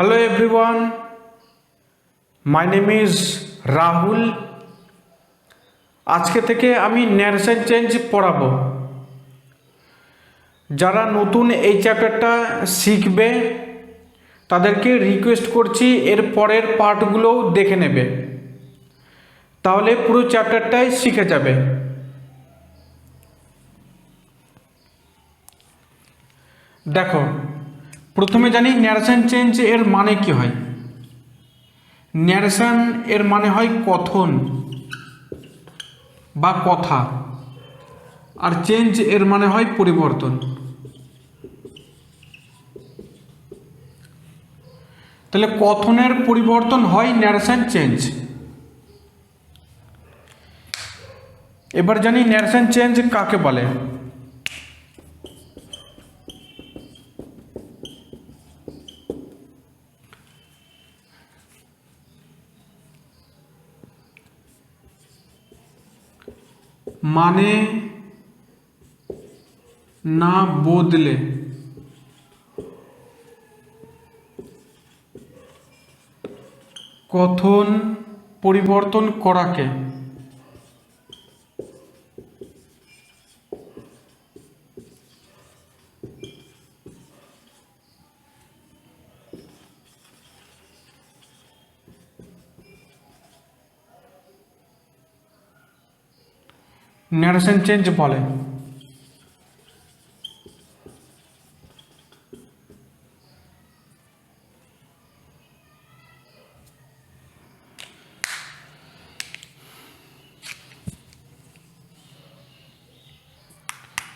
Hello everyone, my name is Rahul আজকে থেকে আমি ন্যারেশন চেঞ্জ পড়াবো। যারা নতুন এই চ্যাপ্টারটা শিখবে তাদেরকে রিকোয়েস্ট করছি এর পরের পার্টগুলোও দেখে নেবে। তাহলে পুরো চ্যাপ্টারটাই শিখে যাবে। দেখো প্রথমে জানি ন্যারেশন চেঞ্জ এর মানে কি হয়? ন্যারেশন এর মানে হয় কথন বা কথা। আর চেঞ্জ এর মানে হয় পরিবর্তন। তাহলে কথনের পরিবর্তন হয় ন্যারেশন চেঞ্জ এবার জানি ন্যারেশন চেঞ্জ কাকে বলে? মানে না বদলে। কথন পরিবর্তন করাকে ন্যারেশন চেঞ্জ বলে।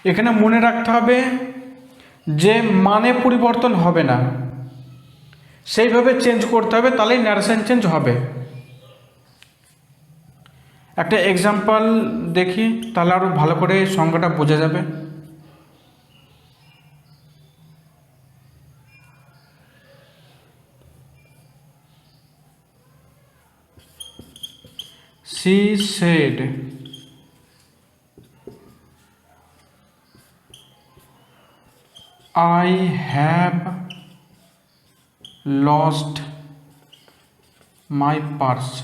এখানে মনে রাখতে হবে যে মানে পরিবর্তন হবে না। সেইভাবে চেঞ্জ করতে হবে, তাহলেই ন্যারেশন চেঞ্জ হবে। একটা এক্সাম্পল দেখি তাহলে আরও ভালো করে সংজ্ঞাটা বোঝা যাবে she said i have lost my purse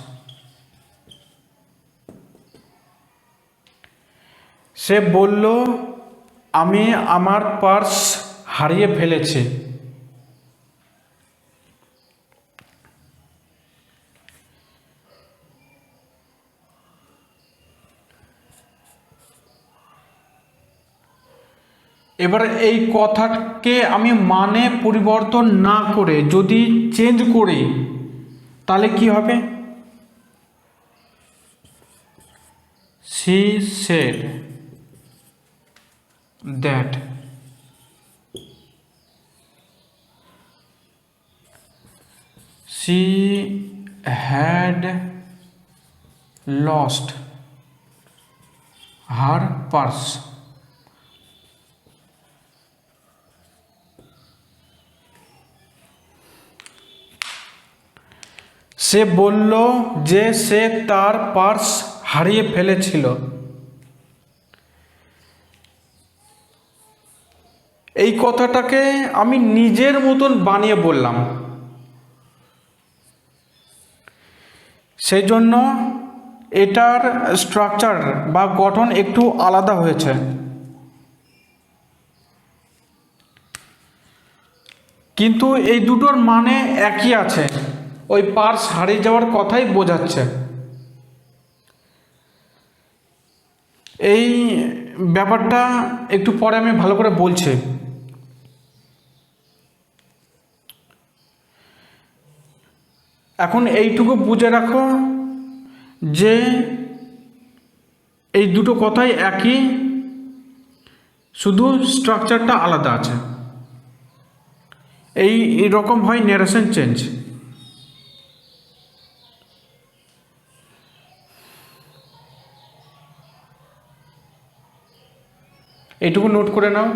সে বলল, আমি আমার পার্স হারিয়ে ফেলেছি। এবার এই কথাকে আমি মানে পরিবর্তন না করে যদি চেঞ্জ করি, তাহলে কি হবে? she said that she had lost her purse সে বলল যে সে তার পার্স হারিয়ে ফেলেছিল এই কথাটাকে আমি নিজের মতন বানিয়ে বললাম। সেই জন্য এটার স্ট্রাকচার বা গঠন একটু আলাদা হয়েছে। কিন্তু এই দুটোর মানে একই আছে। ওই পার্স হারিয়ে যাওয়ার কথাই বোঝাচ্ছে। এই ব্যাপারটা একটু পরে আমি ভালো করে বলছি। এখন এইটুকু বুঝে রাখো যে এই দুটো কথাই একই, শুধু স্ট্রাকচারটা আলাদা আছে। এই রকম হয় ন্যারেশন চেঞ্জ এইটুকু নোট করে নাও।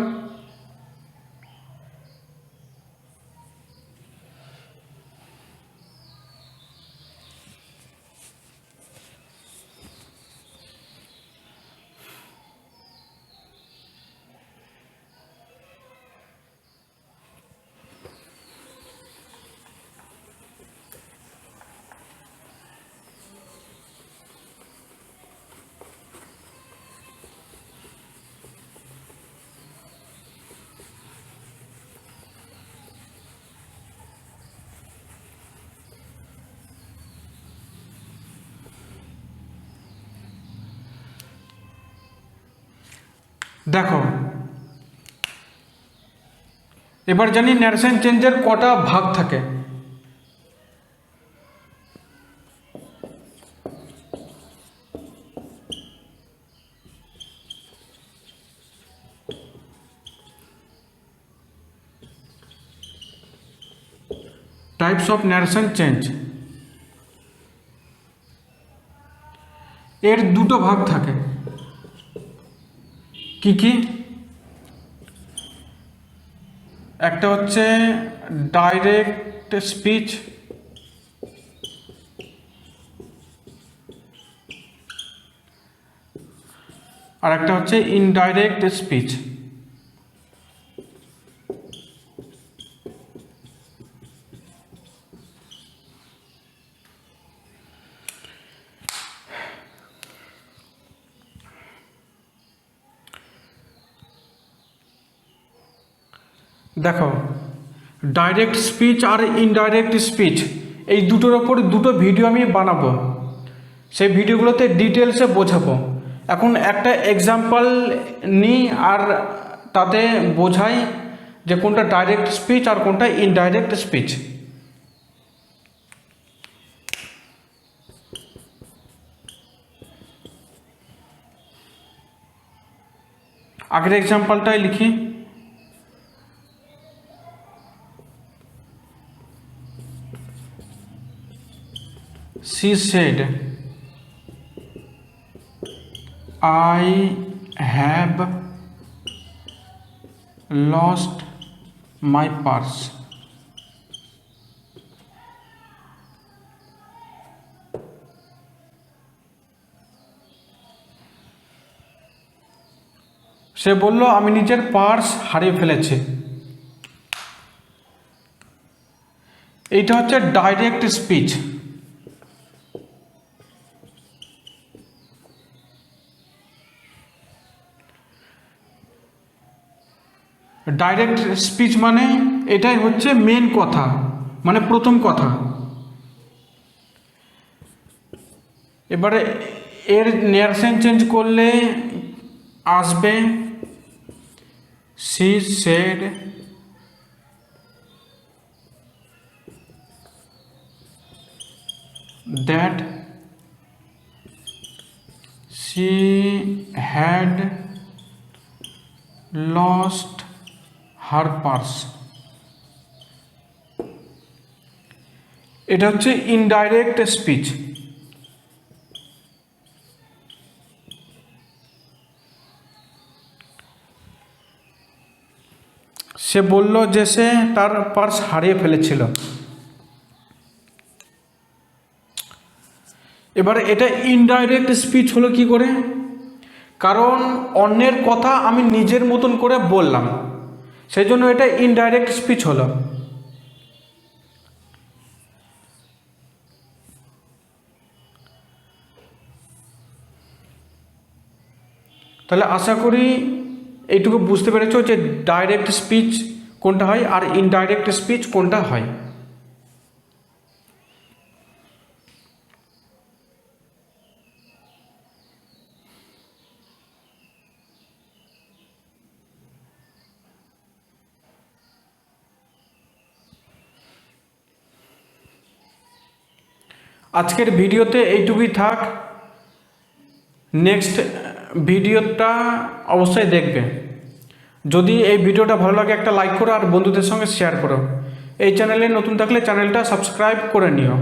দেখো। এবার জানি ন্যারেশন চেঞ্জের কটা ভাগ থাকে। টাইপস অফ ন্যারেশন চেঞ্জ এর দুটো ভাগ থাকে। কি কি? একটা হচ্ছে ডাইরেক্ট স্পিচ আর একটা হচ্ছে ইনডাইরেক্ট স্পিচ দেখো ডাইরেক্ট স্পিচ আর ইনডাইরেক্ট স্পিচ এই দুটোর ওপর দুটো ভিডিও আমি বানাবো। সেই ভিডিওগুলোতে ডিটেলসে বোঝাবো। এখন একটা এক্সাম্পল নিই আর তাতে বোঝাই যে কোনটা ডাইরেক্ট স্পিচ আর কোনটা ইনডাইরেক্ট স্পিচ আগের এক্সাম্পলটাই লিখি। She said, i have lost my purse. সে বলল, আমি নিজের পার্স হারিয়ে ফেলেছি। এইটা হচ্ছে ডাইরেক্ট স্পিচ ডাইরেক্ট স্পিচ মানে এটাই হচ্ছে মেন কথা মানে প্রথম কথা। এবারে এর নেয়ারসেন চেঞ্জ করলে আসবে she said that she had lost her purse এটা হচ্ছে ইনডাইরেক্ট স্পিচ সে বলল যে সে তার পার্স হারিয়ে ফেলেছিল। এবার এটা ইনডাইরেক্ট স্পিচ হলো কি করে? কারণ অন্যের কথা আমি নিজের মতন করে বললাম। সেই জন্য এটা ইনডাইরেক্ট স্পিচ হলো। তাহলে আশা করি এইটুকু বুঝতে পেরেছ যে ডাইরেক্ট স্পিচ কোনটা হয় আর ইনডাইরেক্ট স্পিচ কোনটা হয়। আজকের ভিডিওতে এইটুকুই থাক। নেক্সট ভিডিওটা অবশ্যই দেখবে। যদি এই ভিডিওটা ভালো লাগে একটা লাইক করো আর বন্ধুদের সঙ্গে শেয়ার করো। এই চ্যানেলে নতুন থাকলে চ্যানেলটা সাবস্ক্রাইব করে নিও।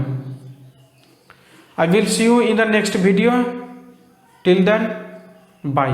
I will see you in the next video till then bye